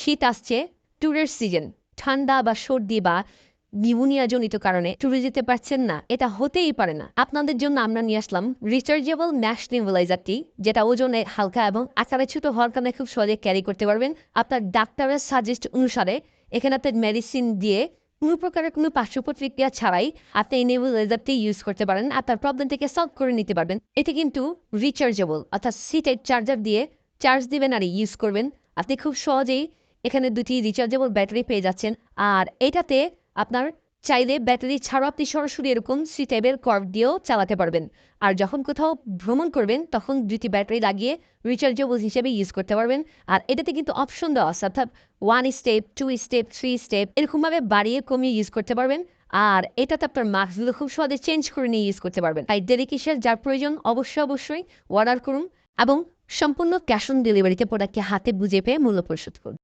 শীত আসছে ট্যুরের সিজন ঠান্ডা বা সর্দি বা নিউমোনিয়া জনিত কারণে ট্যুরে যেতে পারছেন না, এটা হতেই পারে না। আপনাদের জন্য আমরা নিয়ে আসলাম রিচার্জেবল ম্যাশ নেবুলাইজারটি যেটা ওজনে হালকা এবং আকারে ছোট হওয়ার কারণে খুব সহজে ক্যারি করতে পারবেন। আপনার ডাক্তারের সাজেস্ট অনুসারে এখানে আপনার মেডিসিন দিয়ে কোনো প্রকারের কোনো পার্শ্ব প্রতিক্রিয়া ছাড়াই আপনি এই নেবুলাইজারটি ইউজ করতে পারেন। আপনার প্রবলেম থেকে সলভ করে নিতে পারবেন। এটি কিন্তু রিচার্জেবল অর্থাৎ সিটের চার্জার দিয়ে চার্জ দিবেন আর ইউজ করবেন। আপনি খুব সহজেই এখানে দুটি রিচার্জেবল ব্যাটারি পেয়ে যাচ্ছেন। আর এটাতে আপনার চাইলে ব্যাটারি ছাড়াও আপনি সরাসরি এরকম সি টাইপের কর্ভ দিয়েও চালাতে পারবেন। আর যখন কোথাও ভ্রমণ করবেন, তখন দুটি ব্যাটারি লাগিয়ে রিচার্জেবল হিসেবে ইউজ করতে পারবেন। আর এটাতে কিন্তু অপশন দেওয়া আছে, অর্থাৎ one step two step three step এরকমভাবে বাড়িয়ে কমিয়ে ইউজ করতে পারবেন। আর এটাতে আপনার মাস্কগুলো খুব সহজে চেঞ্জ করে নিয়ে ইউজ করতে পারবেন। তাই ডেলিকেশন যার প্রয়োজন, অবশ্যই অবশ্যই অর্ডার করুন। এবং সম্পূর্ণ ক্যাশ অন ডেলিভারিতে প্রোডাক্টকে হাতে বুঝে পেয়ে মূল্য পরিশোধ করুন।